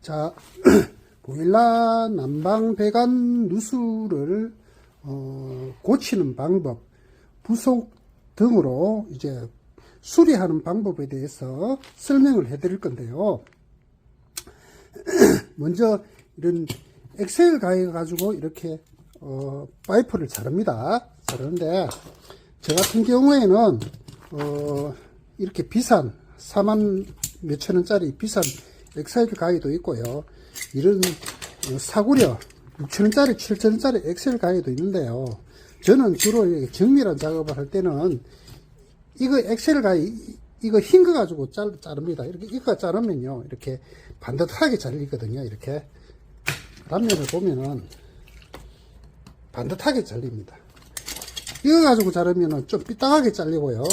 자, 보일러 난방 배관 누수를 어, 고치는 방법, 부속 등으로 이제 수리하는 방법에 대해서 설명을 해드릴 건데요. 먼저 이런 엑셀 가해 가지고 이렇게 어, 파이프를 자릅니다. 자르는데 저 같은 경우에는 어, 이렇게 비싼 4만 몇천 원짜리 비싼 엑셀 가위도 있고요. 이런 어, 사구려 6천 원짜리 7천 원짜리 엑셀 가위도 있는데요. 저는 주로 이렇게 정밀한 작업을 할 때는 이거 엑셀 가위 이거 흰 거 가지고 잘, 자릅니다. 이렇게 이거 자르면요 이렇게 반듯하게 잘리거든요. 이렇게 단면을 보면은 반듯하게 잘립니다. 이거 가지고 자르면은 좀 삐딱하게 잘리고요.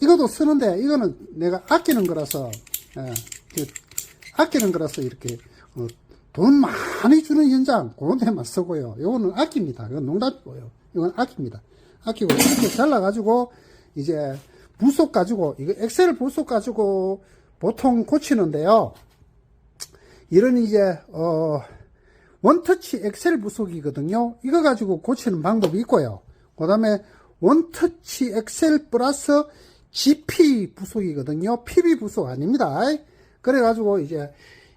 이것도 쓰는데 이거는 내가 아끼는 거라서 예, 그 아끼는 거라서 이렇게 어, 돈 많이 주는 현장 그런 데만 쓰고요. 이거는 아낍니다. 이건 농담이고요. 이건 아낍니다. 아끼고 이렇게 잘라 가지고 이제 부속 가지고 이거 엑셀 부속 가지고 보통 고치는데요. 이런 이제 어 원터치 엑셀 부속이거든요. 이거 가지고 고치는 방법이 있고요. 그 다음에 원터치 엑셀 플러스 GP 부속이거든요. PB 부속 아닙니다. 그래가지고 이제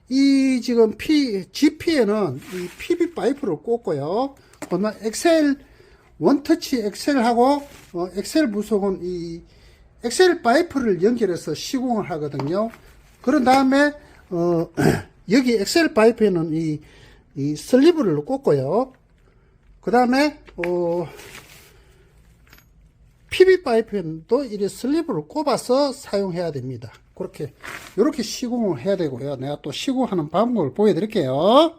이 지금 P, GP에는 이 PB 파이프를 꽂고요. 그다음에 엑셀 원터치 엑셀하고 어, 엑셀 부속은 이 엑셀 파이프를 연결해서 시공을 하거든요. 그런 다음에 어, 여기 엑셀 파이프에는 이, 이 슬리브를 꽂고요. 그 다음에 어, PB 파이프에도 이래 슬리브를 꼽아서 사용해야 됩니다. 그렇게 이렇게 시공을 해야 되고요. 내가 또 시공하는 방법을 보여드릴게요.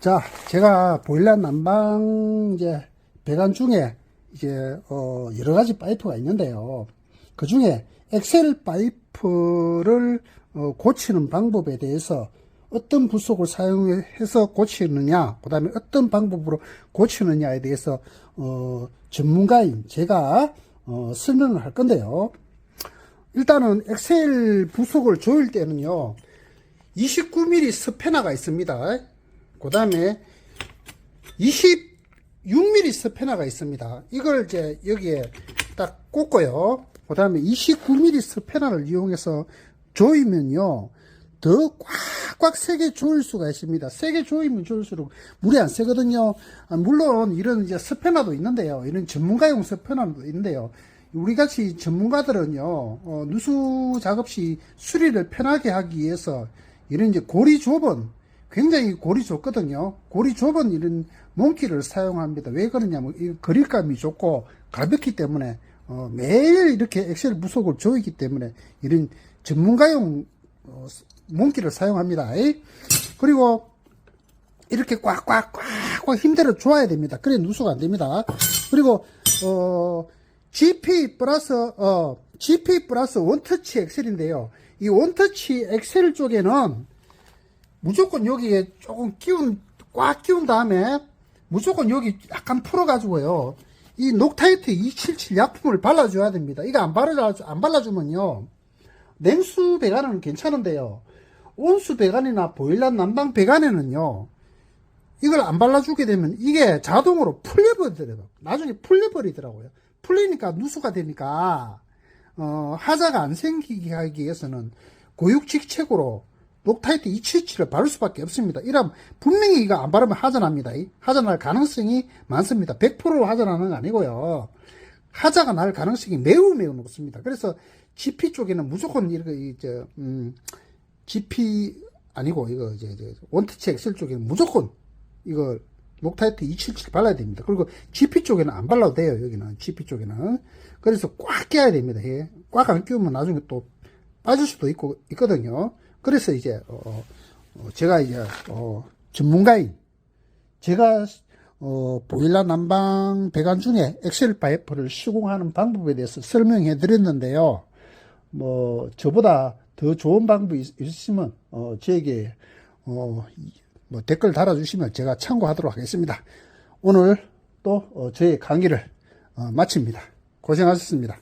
자, 제가 보일러 난방 이제 배관 중에 이제 어 여러 가지 파이프가 있는데요. 그 중에 엑셀 파이프를 어 고치는 방법에 대해서 어떤 부속을 사용해서 고치느냐, 그 다음에 어떤 방법으로 고치느냐에 대해서 어 전문가인 제가 어 설명을 할 건데요. 일단은 엑셀 부속을 조일 때는요, 29mm 스패너가 있습니다. 그 다음에 26mm 스패너가 있습니다. 이걸 이제 여기에 딱 꽂고요. 그 다음에 29mm 스패너를 이용해서 조이면요, 더 꽉꽉 세게 조일 수가 있습니다. 세게 조이면 조일수록 물이 안 세거든요. 아, 물론 이런 이제 스패너도 있는데요. 이런 전문가용 스패너도 있는데요. 우리 같이 전문가들은요, 어, 누수 작업 시 수리를 편하게 하기 위해서 이런 이제 고리 좁은 굉장히 고리 좁거든요. 고리 좁은 이런 몽키를 사용합니다. 왜 그러냐면 이 그릴감이 좋고 가볍기 때문에 어, 매일 이렇게 엑셀 부속을 조이기 때문에 이런 전문가용 어, 몽키를 사용합니다. 그리고 이렇게 꽉꽉꽉꽉 힘대로 조아야 됩니다. 그래 누수가 안 됩니다. 그리고 어 GP 플러스 어 GP 플러스 원터치 엑셀인데요. 이 원터치 엑셀 쪽에는 무조건 여기에 조금 끼운 꽉 끼운 다음에 무조건 여기 약간 풀어 가지고요. 이 녹타이트 277 약품을 발라줘야 됩니다. 이거 안 발라 안 발라주면요. 냉수 배관은 괜찮은데요. 온수 배관이나 보일러 난방 배관에는요. 이걸 안 발라주게 되면 이게 자동으로 풀려버리더라고요. 나중에 풀려버리더라고요. 풀리니까 누수가 되니까 어, 하자가 안 생기게 하기 위해서는 고육직책으로 녹타이트 277을 바를 수밖에 없습니다. 이러면 분명히 이거 안 바르면 하전합니다. 하전할 가능성이 많습니다. 100% 하전하는 거 아니고요. 하자가 날 가능성이 매우 매우 높습니다. 그래서 GP 쪽에는 무조건 이렇게 이제 음, GP 아니고 이거 이제, 이제 원터치 엑셀 쪽에는 무조건 이거 녹타이트 277 발라야 됩니다. 그리고 GP 쪽에는 안 발라도 돼요. 여기는 GP 쪽에는 그래서 꽉 껴야 됩니다. 예. 꽉안 끼우면 나중에 또 빠질 수도 있고 있거든요. 그래서 이제 어, 어, 제가 이제 어, 전문가인 제가 어, 보일러 난방 배관 중에 엑셀 파이프를 시공하는 방법에 대해서 설명해 드렸는데요. 뭐 저보다 더 좋은 방법이 있- 있으면 어, 저에게 어, 이- 뭐 댓글 달아주시면 제가 참고하도록 하겠습니다. 오늘 또 어, 저의 강의를 어, 마칩니다. 고생하셨습니다.